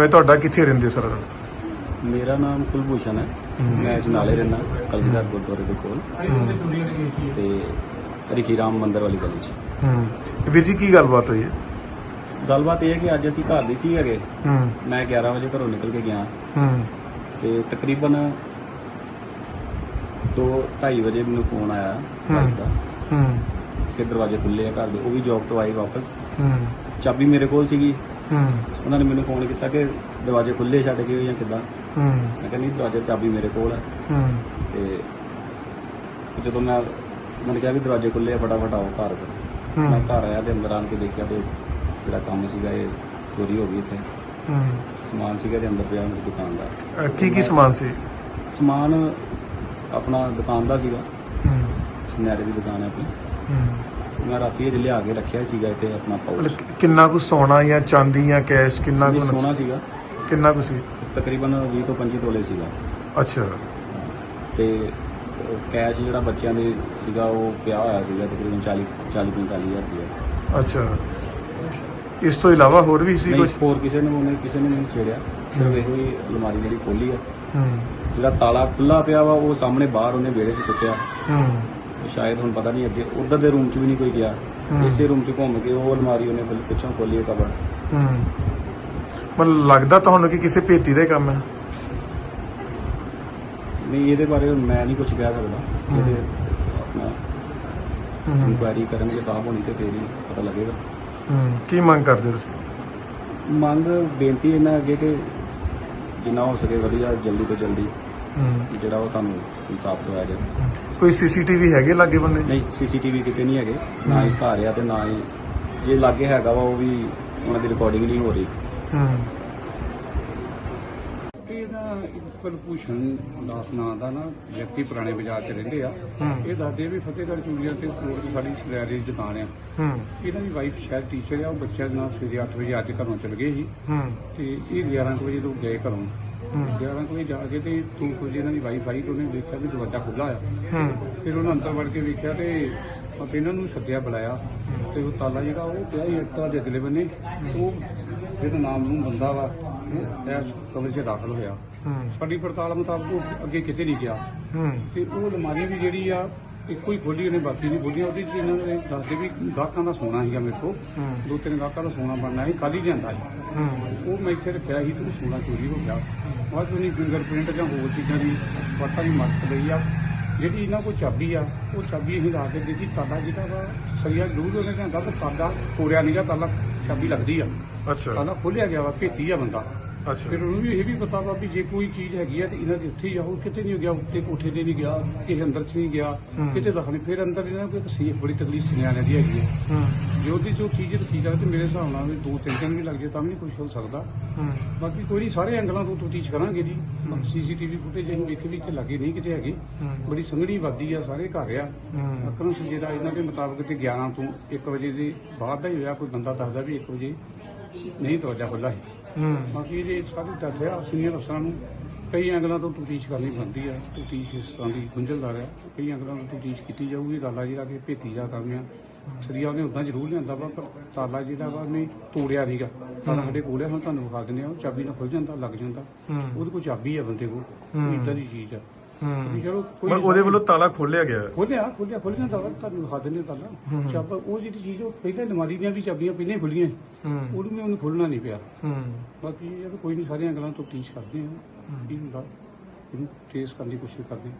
ਵੇ ਤੁਹਾਡਾ ਕਿੱਥੇ ਰਹਿੰਦੇ ਸਰ? ਮੇਰਾ ਨਾਮ ਕੁਲਭੂਸ਼ਣ ਹੈ। ਮੈਂ ਜਨਾਲੇ ਰਹਿੰਦਾ ਕਲਗੀਧਰ ਗੁਰਦੁਆਰੇ ਦੇ ਕੋਲ। ਤੇ ਰਿਖੀ ਰਾਮ ਮੰਦਿਰ ਵਾਲੀ ਗਲੀ 'ਚ। ਹੂੰ। ਵੀਰ ਜੀ ਕੀ ਗੱਲਬਾਤ ਹੋਈ ਹੈ? ਗੱਲਬਾਤ ਇਹ ਹੈ ਕਿ ਅੱਜ ਅਸੀਂ ਘਰ ਦੀ ਸੀ ਹੈਗੇ। ਹੂੰ। ਮੈਂ 11 ਵਜੇ ਘਰੋਂ ਨਿਕਲ ਕੇ ਗਿਆ। ਹੂੰ। ਤੇ ਤਕਰੀਬਨ 2:30 ਵਜੇ ਮੈਨੂੰ ਫੋਨ ਆਇਆ। ਦਾ। ਹੂੰ। ਕਿ ਦਰਵਾਜ਼ੇ ਖੁੱਲੇ ਆ ਘਰ ਦੇ। ਉਹ ਵੀ ਜੌਬ ਤੋਂ ਆਈ ਵਾਪਸ। ਹੂੰ। ਚਾਬੀ ਮੇਰੇ ਕੋਲ ਸੀਗੀ। ਹੂੰ। ਉਹਨਾਂ ਨੇ ਮੈਨੂੰ ਫੋਨ ਕੀਤਾ ਕਿ ਦਰਵਾਜ਼ੇ ਖੁੱਲੇ ਛੱਡ ਗਏ ਜਾਂ ਕਿੱਦਾਂ? ਹੂੰ। ਮੈਂ ਕਹਿੰਦੀ ਦਰਵਾਜ਼ੇ ਦੀ ਚਾਬੀ ਮੇਰੇ ਕੋਲ ਹੈ ਹੂੰ। ਤੇ ਜਦੋਂ ਮੈਂ ਮੈਨੂੰ ਕਿਹਾ ਵੀ ਦਰਵਾਜ਼ੇ ਖੁੱਲੇ ਆ ਫਟਾਫਟ ਆਓ ਘਰ ਫਿਰ ਮੈਂ ਹੂੰ ਘਰ ਆਇਆ ਤੇ ਅੰਦਰ ਆਣ ਕੇ ਦੇਖਿਆ ਤੇ ਜਿਹੜਾ ਕੰਮ ਸੀਗਾ ਇਹ ਚੋਰੀ ਹੋ ਗਈ ਇੱਥੇ। ਹੂੰ। ਸਮਾਨ ਸੀਗਾ ਤੇ ਅੰਦਰ ਪਿਆ ਮੇਰੀ ਦੁਕਾਨ ਦਾ। ਅਹ ਕੀ ਕੀ ਸਮਾਨ ਸੀ? ਸਮਾਨ ਆਪਣਾ ਦੁਕਾਨ ਦਾ ਸੀਗਾ। ਹੂੰ। ਸੁਨਿਆਰੇ ਦੀ ਦੁਕਾਨ ਹੈ ਆਪਣੀ। ਹੂੰ। ਮੈਂ ਰਾਤੀ ਇਹ ਲਿਆ ਕੇ ਰੱਖਿਆ ਸੀਗਾ ਇੱਥੇ ਆਪਣਾ ਮਤਲਬ ਕਿੰਨਾ ਕੁ ਸੋਨਾ ਜਾਂ ਚਾਂਦੀ ਜਾਂ ਕੈਸ਼ ਕਿੰਨਾ ਕੁ ਸੋਨਾ ਸੀਗਾ। ਕਿੰਨਾ ਕੁ ਸੀ? ਤਕਰੀਬਨ 20 ਤੋਂ 25 ਤੋਲੇ ਸੀਗਾ। ਅੱਛਾ। ਤੇ ਉਹ ਕੈਸ਼ ਜਿਹੜਾ ਬੱਚਿਆਂ ਦੇ ਸੀਗਾ ਉਹ ਪਿਆ ਹੋਇਆ ਸੀਗਾ ਤਕਰੀਬਨ 40 40 45 ਹਜ਼ਾਰ ਰੁਪਏ ਅੱਛਾ। ਇਸ ਤੋਂ ਇਲਾਵਾ ਹੋਰ ਵੀ ਸੀ ਨਹੀਂ ਕੁਝ ਹੋਰ ਕਿਸੇ ਨੇ ਉਹਨੇ ਕਿਸੇ ਨੇ ਨਹੀਂ ਛੇੜਿਆ। ਸਿਰਫ ਇਹੋ ਹੀ ਅਲਮਾਰੀ ਜਿਹੜੀ ਖੋਲੀ ਆ। ਹੂੰ। ਜਿਹੜਾ ਤਾਲਾ ਖੁੱਲਾ ਪਿਆ ਵਾ ਉਹ ਸਾਹਮਣੇ ਬਾਹਰ ਉਹਨੇ ਵਿਹੜੇ 'ਚ ਸੁੱਟਿਆ। ਹੂੰ। ਸ਼ਾਇਦ ਹੁਣ ਪਤਾ ਨਹੀਂ ਅੱਗੇ ਉਧਰ ਦੇ ਰੂਮ 'ਚ ਵੀ ਨਹੀਂ ਕੋਈ ਗਿਆ। ਇਸੇ ਰੂਮ 'ਚ ਘੁੰਮ ਕੇ ਉਹ ਅਲਮਾਰੀ ਉਹਨੇ ਬਿਲ- ਪਿੱਛੋਂ ਖੋਲੀ ਕਬਰ। ਹੂੰ। ਮਨ ਲੱਗਦਾ ਤੁਹਾਨੂੰ ਕਿ ਕਿਸੇ ਭੇਤੀ ਦਾ ਹੀ ਕੰਮ ਹੈ? ਨਹੀਂ ਇਹਦੇ ਬਾਰੇ ਹੁਣ ਮੈਂ ਨਹੀਂ ਕੁਝ ਕਹਿ ਸਕਦਾ। ਇਹਦੇ ਆਪਣਾ ਹੂੰ। ਇਨਕੁਆਇਰੀ ਕਰਨਗੇ ਹੋਣੀ ਤੇ ਫੇਰ ਹੀ ਪਤਾ ਲੱਗੇਗਾ। ਹੂੰ। ਕੀ ਮੰਗ ਕਰਦੇ ਹੋ ਤੁਸੀਂ? ਮੰਗ ਬੇਨਤੀ ਇਹਨਾਂ ਅੱਗੇ ਕਿ ਜਿੰਨਾ ਹੋ ਸਕੇ ਵਧੀਆ ਜਲਦੀ ਤੋਂ ਜਲਦੀ ਹੂੰ। ਜਿਹੜਾ ਉਹ ਸਾਨੂੰ ਇਨਸਾਫ ਦਵਾਇਆ ਜਾਵੇ। ਕੋਈ ਸੀਸੀਟੀਵੀ ਹੈਗੇ ਲਾਗੇ ਬੰਨੇ? ਨਹੀਂ ਸੀਸੀਟੀਵੀ ਕਿਤੇ ਨਹੀਂ ਹੈਗੇ। ਨਾ ਹੀ ਘਰ ਆ ਤੇ ਨਾ ਹੀ ਜੇ ਲਾਗੇ ਹੈਗਾ ਵਾ ਉਹ ਵੀ ਉਹਨਾਂ ਦੀ ਰਿਕਾਰਡਿੰਗ ਨਹੀਂ ਹੋ ਰਹੀ। ਹੂੰ। ਇਹ ਨਾ ਕੁਲਭੂਸ਼ਣ ਦਾਸ ਨਾਂ ਦਾ ਨਾ ਵਿਅਕਤੀ ਪੁਰਾਣੇ ਬਾਜ਼ਾਰ 'ਚ ਰਹਿੰਦੇ ਆ। ਇਹ ਦੱਸਦੇ ਆ ਵੀ ਫਤਿਹਗੜ੍ਹ ਚੂੜੀਆਂ ਤੇ ਕੋਲ ਤੇ ਸਾਡੀ ਸਲੈਰੀ ਦੀ ਦੁਕਾਨ ਆ। ਇਹਨਾਂ ਦੀ ਵਾਈਫ ਸ਼ਾਇਦ ਟੀਚਰ ਆ ਉਹ ਬੱਚਿਆਂ ਨਾਲ ਸਵੇਰੇ 8 ਵਜੇ ਅੱਜ ਘਰੋਂ ਚਲ ਗਏ ਸੀ। ਤੇ ਇਹ 11 ਕੁ ਵਜੇ ਤੋਂ ਗਏ ਘਰੋਂ। ਹੂੰ। 11 ਕੁ ਵਜੇ ਜਾ ਕੇ ਤੇ 2 ਵਜੇ ਇਹਨਾਂ ਦੀ ਵਾਈਫ ਆਈ ਤੇ ਉਹਨੇ ਦੇਖਿਆ ਵੀ ਦਰਵਾਜ਼ਾ ਖੁੱਲਾ ਆ। ਫਿਰ ਉਹਨਾਂ ਅੰਦਰ ਵੜ ਕੇ ਵੇਖਿਆ ਤੇ ਆਪਾਂ ਇਹਨਾਂ ਨੂੰ ਸੱਦਿਆ ਬੁਲਾਇਆ। ਤੇ ਉਹ ਤਾਲਾ ਜਿਹੜਾ ਉਹ ਪਿਆ ਹੀ ਇੱਟਾਂ ਦੇ ਅਗਲੇ ਬੰਨੇ ਉਹ ਜਿਹੜਾ ਨਾਮ ਨੂੰ ਬੰਦਾ ਵਾ। ਇਸ ਕਮਰੇ 'ਚ ਦਾਖਲ ਹੋਇਆ। ਹੂੰ। ਸਾਡੀ ਪੜਤਾਲ ਮੁਤਾਬਕ ਉਹ ਅੱਗੇ ਕਿਤੇ ਨਹੀਂ ਗਿਆ। ਹੂੰ। ਤੇ ਉਹ ਅਲਮਾਰੀ ਵੀ ਜਿਹੜੀ ਆ ਇੱਕੋ ਹੀ ਖੋਲੀ ਉਹਨੇ ਬਾਕੀ ਨਹੀਂ ਖੋਲੀਆਂ ਉਹਦੇ 'ਚ ਇਹਨਾਂ ਨੇ ਦੱਸਦੇ ਵੀ ਗਾਹਕਾਂ ਦਾ ਸੋਨਾ ਸੀਗਾ ਮੇਰੇ ਕੋਲ। ਹੂੰ। ਦੋ ਤਿੰਨ ਗਾਹਕਾਂ ਦਾ ਸੋਨਾ ਬਣਨਾ ਸੀ ਕੱਲ ਹੀ ਲਿਆਂਦਾ ਸੀ। ਹੂੰ। ਉਹ ਮੈਂ ਇੱਥੇ ਰੱਖਿਆ ਸੀ ਤੇ ਉਹ ਸੋਨਾ ਚੋਰੀ ਹੋ ਗਿਆ। ਬਾਅਦ 'ਚ ਉਹਨੇ ਫਿੰਗਰਪ੍ਰਿੰਟ ਜਾਂ ਹੋਰ ਚੀਜ਼ਾਂ ਦੀ ਫੋਟੋ ਦੀ ਮਦਦ ਲਈ ਆ। ਜਿਹੜੀ ਇਹਨਾਂ ਕੋਲ ਚਾਬੀ ਆ ਉਹ ਚਾਬੀ ਅਸੀਂ ਲਾ ਕੇ ਦੇਖੀ ਤਾਲਾ ਜਿਹੜਾ ਵਾ ਸਰੀਆ ਜ਼ਰੂਰ ਉਹਨੇ ਕਹਿੰਦਾ ਤਾਂ ਤਾਲਾ ਤੋੜਿਆ ਨਹੀਂਗਾ ਤਾਲਾ ਚਾਬੀ ਲੱਗਦੀ ਆ। ਅੱਛਾ। ਤਾਲਾ ਖੋਲਿਆ ਗਿਆ ਵਾ ਭੇਤੀ ਆ ਬੰਦਾ। ਅੱਛਾ। ਫਿਰ ਉਹਨੂੰ ਵੀ ਇਹ ਵੀ ਪਤਾ ਵਾ ਵੀ ਜੇ ਕੋਈ ਚੀਜ਼ ਹੈਗੀ ਆ ਤੇ ਇਹਨਾਂ ਦੇ ਉੱਥੇ ਹੀ ਆ ਉਹ ਕਿਤੇ ਨਹੀਂ ਗਿਆ ਉੱਤੇ ਕੋਠੇ ਤੇ ਨਹੀਂ ਗਿਆ ਕਿਸੇ ਅੰਦਰ ਚ ਨਹੀਂ ਗਿਆ। ਕਿਤੇ ਦਖਲ ਨਹੀਂ। ਫਿਰ ਅੰਦਰ ਇਹਨਾਂ ਇੱਕ ਸੇਫ ਬੜੀ ਤਕਲੀਫ ਸੁਨਿਆਰਿਆਂ ਦੀ ਹੈਗੀ ਹੈ ਹੂੰ। ਜੇ ਉਹਦੀ ਜੋ ਚੀਜ਼ ਰੱਖੀ ਜਾਵੇ ਤੇ ਮੇਰੇ ਹਿਸਾਬ ਨਾਲ ਵੀ ਦੋ ਤਿੰਨ ਦਿਨ ਵੀ ਲੱਗ ਜੇ ਤਾਂ ਵੀ ਨਹੀਂ ਕੁਝ ਹੋ ਸਕਦਾ। ਹੂੰ। ਬਾਕੀ ਕੋਈ ਨਹੀਂ ਸਾਰੇ ਐਂਗਲਾਂ ਤੋਂ ਤਫਤੀਸ਼ ਕਰਾਂਗੇ ਜੀ। ਸੀਸੀਟੀਵੀ ਫੁਟੇਜ ਅਸੀਂ ਵੇਖੀ ਵੀ ਇੱਥੇ ਲੱਗੇ ਨਹੀਂ ਕਿਤੇ ਹੈਗੇ। ਬੜੀ ਸੰਘਣੀ ਵਾਦੀ ਆ ਸਾਰੇ ਘਰ ਆ। ਅਕਰਮ ਜਿਹੜਾ ਇਹਨਾਂ ਦੇ ਮੁਤਾਬਕ ਤੇ 11 ਤੋਂ 1 ਵਜੇ ਦੇ ਬਾਅਦ ਦਾ ਹੀ ਹੋਇਆ ਕੋਈ ਬੰਦਾ ਦੱਸਦਾ ਵੀ 1 ਵਜੇ ਨਹੀਂ ਦਰਵਾਜ਼ਾ ਖੁੱਲਾ ਸੀ। ਹੂੰ। ਬਾਕੀ ਇਹਦੇ ਸਾਰੇ ਤੱਥ ਆ ਸੀਨੀਅਰ ਅਫਸਰਾਂ ਨੂੰ ਕਈ ਐਂਗਲਾਂ ਤੋਂ ਤਫਤੀਸ਼ ਕਰਨੀ ਬਣਦੀ ਆ। ਤਫਤੀਸ਼ ਇਸ ਤਰ੍ਹਾਂ ਦੀ ਗੁੰਝਲਦਾਰ ਆ। ਕਈ ਐਂਗਲਾਂ ਤੋਂ ਤਫਤੀਸ਼ ਕੀਤੀ ਜਾਊਗੀ ਤਾਲਾ ਜਿਹੜਾ ਕਿ ਭੇਤੀ ਜਾ ਕਰਨਿਆ। ਸਰੀਆ ਉਹਨੇ ਉਦਾਂ ਜ਼ਰੂਰ ਲਿਆਂਦਾ ਵਾ ਪਰ ਤਾਲਾ ਜਿਹੜਾ ਵਾ ਉਹਨੇ ਤੋੜਿਆ ਨਹੀਂਗਾ ਤਾਲਾ ਸਾਡੇ ਕੋਲ ਆ ਹੁਣ ਤੁਹਾਨੂੰ ਵਿਖਾ ਦਿੰਦੇ ਆ ਉਹ ਚਾਬੀ ਨਾਲ ਖੁੱਲ ਜਾਂਦਾ ਲੱਗ ਜਾਂਦਾ। ਹੂੰ। ਉਹਦੇ ਕੋਲ ਚਾਬੀ ਆ ਬੰਦੇ ਕੋਲ ਹੂੰ। ਇਦਾਂ ਦੀ ਚੀਜ਼ ਆ। ਹੂੰ ਵੀ ਚਲੋ ਕੋਈ ਪਰ ਉਹਦੇ ਵੱਲੋਂ ਤਾਲਾ ਖੋਲਿਆ ਗਿਆ। ਖੋਲਿਆ ਖੋਲਿਆ ਖੁੱਲ ਜਾਂਦਾ ਵਾ ਤੁਹਾਨੂੰ ਵਿਖਾ ਦਿੰਦੇ ਤਾਲਾ। ਚਾਬ ਉਹ ਜਿਹੜੀ ਚੀਜ਼ ਉਹ ਪਹਿਲਾਂ ਅਲਮਾਰੀ ਦੀਆਂ ਵੀ ਚਾਬੀਆਂ ਪਹਿਲਾਂ ਹੀ ਖੁੱਲੀਆਂ ਉਹਨੂੰ ਵੀ ਉਹਨੂੰ ਖੋਲਣਾ ਨਹੀਂ ਪਿਆ। ਹੂੰ। ਬਾਕੀ ਇਹ ਤਾਂ ਕੋਈ ਨਹੀਂ ਸਾਰੀਆਂ ਗੱਲਾਂ ਤੋਂ ਤੀਸ਼ ਕਰਦੇ ਆ ਕੀ ਹੁੰਦਾ ਇਹਨੂੰ ਟ੍ਰੇਸ ਕਰਨ ਦੀ ਕੋਸ਼ਿਸ਼ ਕਰਦੇ ਆ